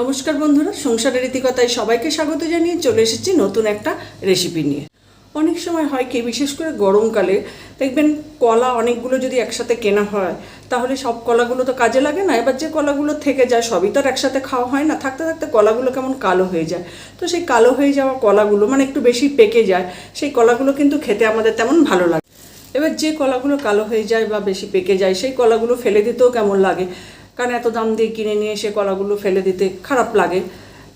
নমস্কার বন্ধুরা, সংসারের রীতিকতায় সবাইকে স্বাগত জানিয়ে চলে এসেছি নতুন একটা রেসিপি নিয়ে। অনেক সময় হয় কি, বিশেষ করে গরমকালে, দেখবেন কলা অনেকগুলো যদি একসাথে কেনা হয়, তাহলে সব কলাগুলো তো কাজে লাগে না, এবার যে কলাগুলো থেকে যায় সবই তো আর একসাথে খাওয়া হয় না, থাকতে থাকতে কলাগুলো কেমন কালো হয়ে যায়। তো সেই কালো হয়ে যাওয়া কলাগুলো মানে একটু বেশি পেকে যায়, সেই কলাগুলো কিন্তু খেতে আমাদের তেমন ভালো লাগে। এবার যে কলাগুলো কালো হয়ে যায় বা বেশি পেকে যায়, সেই কলাগুলো ফেলে দিতেও কেমন লাগে। কারণ এত দাম দিয়ে কিনে নিয়ে এসে কলাগুলো ফেলে দিতে খারাপ লাগে।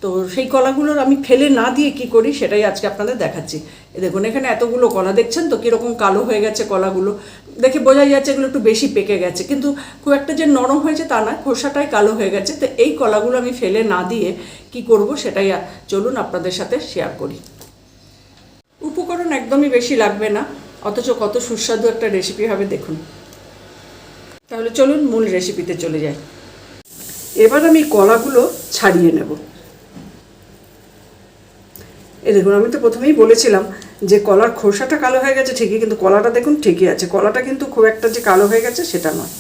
তো সেই কলাগুলোর আমি ফেলে না দিয়ে কি করি সেটাই আজকে আপনাদের দেখাচ্ছি। দেখুন, এখানে এতগুলো কলা দেখছেন তো, কীরকম কালো হয়ে গেছে কলাগুলো। দেখে বোঝাই যাচ্ছে এগুলো একটু বেশি পেকে গেছে, কিন্তু খুব একটা যে নরম হয়েছে তা না, খোসাটাই কালো হয়ে গেছে। তো এই কলাগুলো আমি ফেলে না দিয়ে কি করব সেটাই চলুন আপনাদের সাথে শেয়ার করি। উপকরণ একদমই বেশি লাগবে না, অথচ কত সুস্বাদু একটা রেসিপি হবে, দেখুন। তাহলে চলুন মূল রেসিপিতে চলে যাই। এবার আমি কলাগুলো ছাড়িয়ে নেব। এই দেখুন, আমি তো প্রথমেই বলেছিলাম যে কলার খোসাটা কালো হয়ে গেছে ঠিকই, কিন্তু কলাটা দেখুন ঠিকই আছে। কলাটা কিন্তু খুব একটা যে কালো হয়ে গেছে সেটা নয়।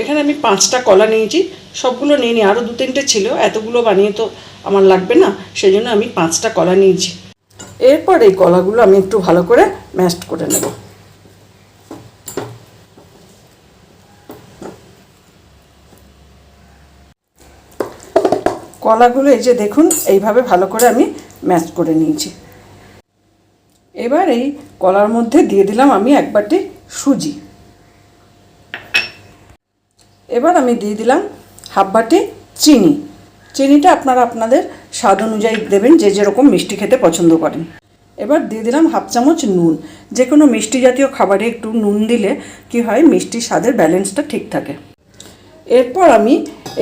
এখানে আমি পাঁচটা কলা নিয়েছি, সবগুলো নিয়ে নিই আরও দু তিনটে ছিল, এতগুলো বানিয়ে তো আমার লাগবে না সেই জন্য আমি পাঁচটা কলা নিয়েছি। এরপর এই কলাগুলো আমি একটু ভালো করে ম্যাশড করে নেব। কলাগুলো এই যে দেখুন, এইভাবে ভালো করে আমি ম্যাশ করে নিয়েছি। এবার এই কলার মধ্যে দিয়ে দিলাম আমি এক বাটি সুজি। এবার আমি দিয়ে দিলাম হাফ বাটি চিনি। চিনিটা আপনারা আপনাদের স্বাদ অনুযায়ী দেবেন, যে যেরকম মিষ্টি খেতে পছন্দ করেন। এবার দিয়ে দিলাম হাফ চামচ নুন। যে কোনো মিষ্টি জাতীয় খাবারে একটু নুন দিলে কি হয়, মিষ্টির স্বাদের ব্যালেন্সটা ঠিক থাকে। এরপর আমি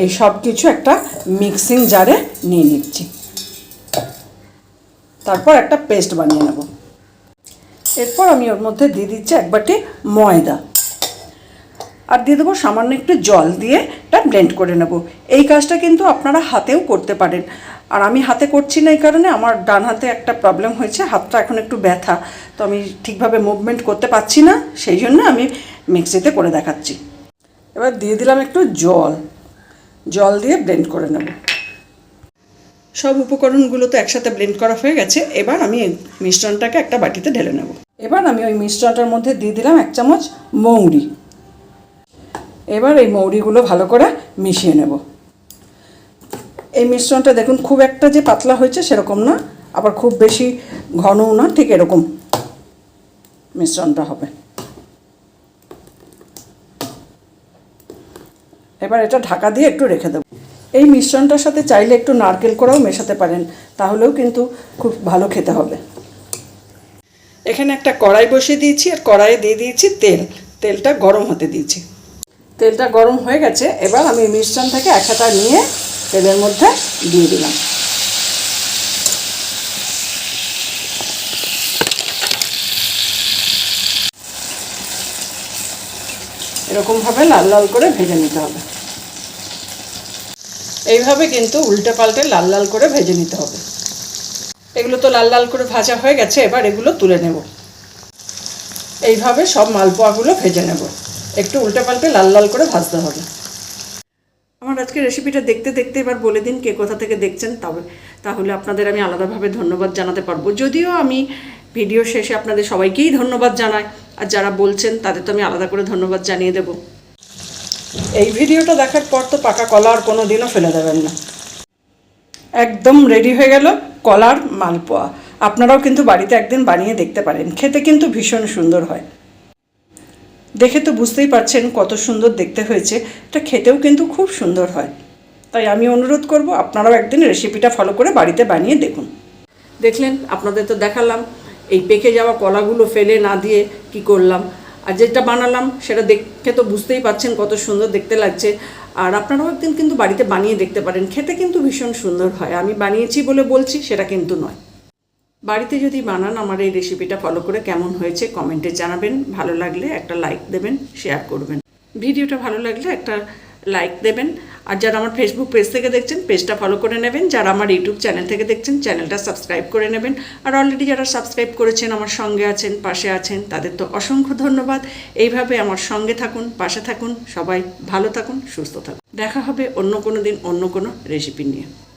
এই সব কিছু একটা মিক্সিং জারে নিয়ে নিচ্ছি। তারপর একটা পেস্ট বানিয়ে নেব। এরপর আমি ওর মধ্যে দিয়ে দিচ্ছি এক বাটি ময়দা। আর দিয়ে দেবো সামান্য একটু জল দিয়ে এটা ব্লেন্ড করে নেব। এই কাজটা কিন্তু আপনারা হাতেও করতে পারেন। আর আমি হাতে করছি না এই কারণে আমার ডান হাতে একটা প্রবলেম হয়েছে, হাতটা এখন একটু ব্যথা। তো আমি ঠিকভাবে মুভমেন্ট করতে পারছি না, সেই জন্য আমি মিক্সিতে করে দেখাচ্ছি। এবার দিয়ে দিলাম একটু জল। জল দিয়ে ব্লেন্ড করে নেব। সব উপকরণগুলো তো একসাথে ব্লেন্ড করা হয়ে গেছে। এবার আমি মিশ্রণটাকে একটা বাটিতে ঢেলে নেব। এবার আমি ওই মিশ্রণটার মধ্যে দিয়ে দিলাম এক চামচ মৌরি। এবার এই মৌরিগুলো ভালো করে মিশিয়ে নেব। এই মিশ্রণটা দেখুন খুব একটা যে পাতলা হয়েছে সেরকম না আবার খুব বেশি ঘনও না ঠিক এরকম মিশ্রণটা হবে। এবার এটা ঢাকা দিয়ে একটু রেখে দেবো। এই মিশ্রণটার সাথে চাইলে একটু নারকেল করেও মেশাতে পারেন, তাহলেও কিন্তু খুব ভালো খেতে হবে। এখানে একটা কড়াই বসিয়ে দিয়েছি, আর কড়াইয়ে দিয়ে দিয়েছি তেল। তেলটা গরম হতে দিয়েছি। তেলটা গরম হয়ে গেছে, এবার আমি মিশ্রণ থেকে একসাথে নিয়ে তেলের মধ্যে দিয়ে দিলাম। এরকমভাবে লাল লাল করে ভেজে নিতে হবে। এইভাবে কিন্তু উল্টে পাল্টে লাল লাল করে ভেজে নিতে হবে। এগুলো তো লাল লাল করে ভাজা হয়ে গেছে, এবার এগুলো তুলে নেব। এইভাবে সব মালপোয়াগুলো ভেজে নেব। একটু উল্টে পাল্টে লাল লাল করে ভাজতে হবে। আমার আজকে রেসিপিটা দেখতে দেখতে এবার বলে দিন কে কোথা থেকে দেখছেন তবে তাহলে আপনাদের আমি আলাদাভাবে ধন্যবাদ জানাতে পারব। যদিও আমি ভিডিও শেষে আপনাদের সবাইকেই ধন্যবাদ জানাই, আর যারা বলছেন তাদের তো আমি আলাদা করে ধন্যবাদ জানিয়ে দেবো। এই ভিডিওটা দেখার পর তো পাকা কলা আর কোনো দিনও ফেলে দেবেন না। একদম রেডি হয়ে গেল কলার মালপোয়া। আপনারাও কিন্তু বাড়িতে একদিন বানিয়ে দেখতে পারেন। খেতে কিন্তু ভীষণ সুন্দর হয়। দেখে তো বুঝতেই পারছেন কত সুন্দর দেখতে হয়েছে। এটা খেতেও কিন্তু খুব সুন্দর হয়। তাই আমি অনুরোধ করব, আপনারাও একদিন রেসিপিটা ফলো করে বাড়িতে বানিয়ে দেখুন। দেখলেন, আপনাদের তো দেখালাম, এই পেকে যাওয়া কলাগুলো ফেলে না দিয়ে কি করলাম। আর যেটা বানালাম, সেটা দেখে তো বুঝতেই পারছেন কত সুন্দর দেখতে লাগছে। আর আপনারাও একদিন কিন্তু বাড়িতে বানিয়ে দেখতে পারেন, খেতে কিন্তু ভীষণ সুন্দর হয়। আমি বানিয়েছি বলে বলছি, সেটা কিন্তু নয়। বাড়িতে যদি বানান, আমার এই রেসিপিটা ফলো করে কেমন হয়েছে কমেন্টে জানাবেন। ভালো লাগলে একটা লাইক দেবেন শেয়ার করবেন। ভিডিওটা ভালো লাগলে একটা লাইক দেবেন। আর যারা আমার ফেসবুক পেজ থেকে দেখছেন পেজটা ফলো করে নেবেন। যারা আমার ইউটিউব চ্যানেল থেকে দেখছেন চ্যানেলটা সাবস্ক্রাইব করে নেবেন। আর অলরেডি যারা সাবস্ক্রাইব করেছেন, আমার সঙ্গে আছেন, পাশে আছেন, তাদের তো অসংখ্য ধন্যবাদ। এইভাবে আমার সঙ্গে থাকুন, পাশে থাকুন, সবাই ভালো থাকুন, সুস্থ থাকুন। দেখা হবে অন্য কোনো দিন, অন্য কোনো রেসিপি নিয়ে।